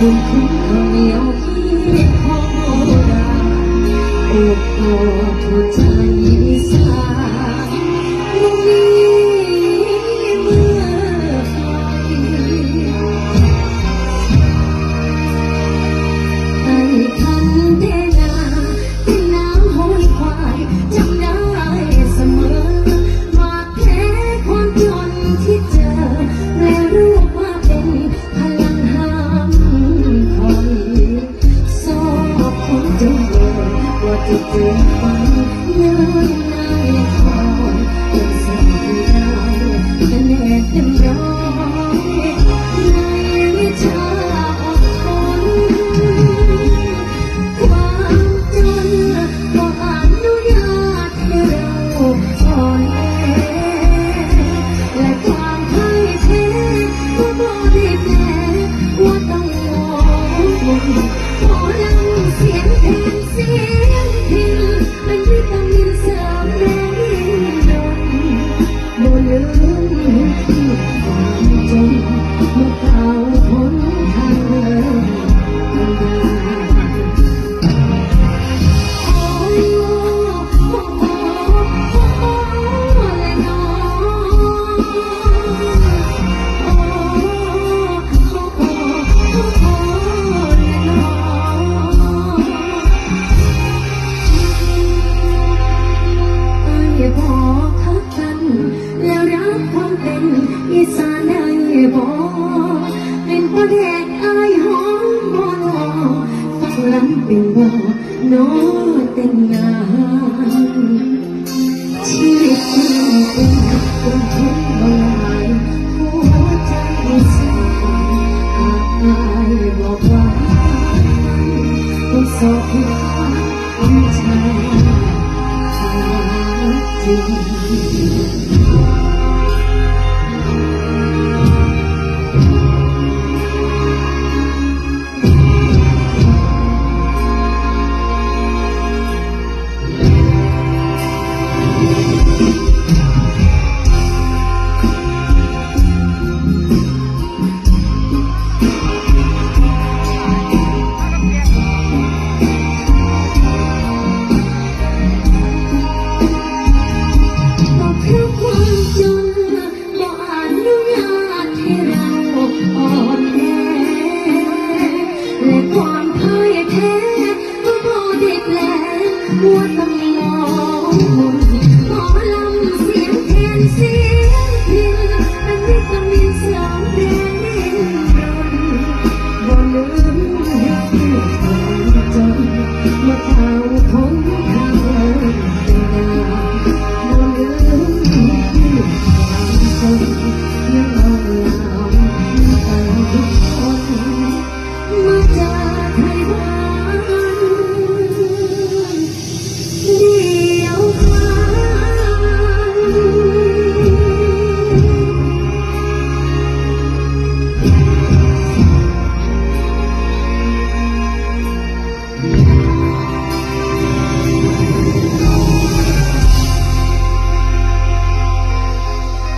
บุญคุณข้าเหนียวที่ของโบราณโอ้โหทุกใจ แดดอายหอมบ่หนอฟักหลังเป็นบ่โนอแต่งงานชีวิตจริงเป็นคนทุกข์บลายหัวใจสั่นหากอายบอกว่าต้องสอบให้ความใจจริง Oh.